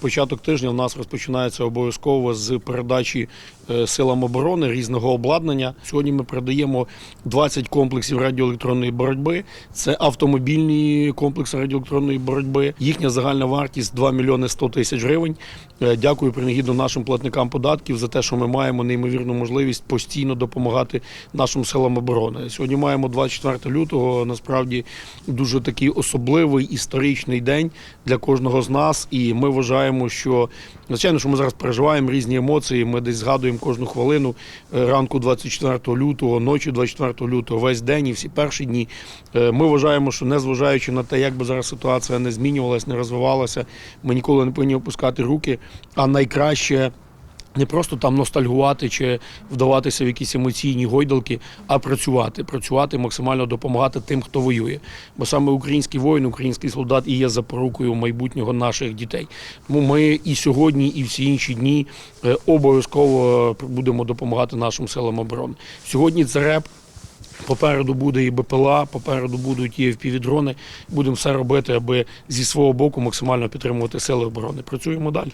Початок тижня у нас розпочинається обов'язково з передачі е, силам оборони різного обладнання. Сьогодні ми передаємо 20 комплексів радіоелектронної боротьби. Це автомобільні комплекси радіоелектронної боротьби. Їхня загальна вартість 2 мільйони 100 тисяч гривень. Е, Дякую принагідно нашим платникам податків за те, що ми маємо неймовірну можливість постійно допомагати нашим силам оборони. Сьогодні маємо 24 лютого. Насправді дуже такий особливий історичний день для кожного з нас, і ми вважаємо, що звичайно, що ми зараз переживаємо різні емоції. Ми десь згадуємо кожну хвилину е, ранку 24 лютого, ночі 24 лютого, весь день і всі перші дні. Е, Ми вважаємо, що незважаючи на те, як би зараз ситуація не змінювалася, не розвивалася, ми ніколи не повинні опускати руки. А найкраще не просто там ностальгувати чи вдаватися в якісь емоційні гойдалки, а працювати, працювати, максимально допомагати тим, хто воює. Бо саме український воїн, український солдат і є запорукою майбутнього наших дітей. Тому ми і сьогодні, і всі інші дні е, обов'язково будемо допомагати нашим силам оборони. Сьогодні це реп. Попереду буде і БПЛА, попереду будуть і FPV-дрони. Будемо все робити, аби зі свого боку максимально підтримувати сили оборони. Працюємо далі.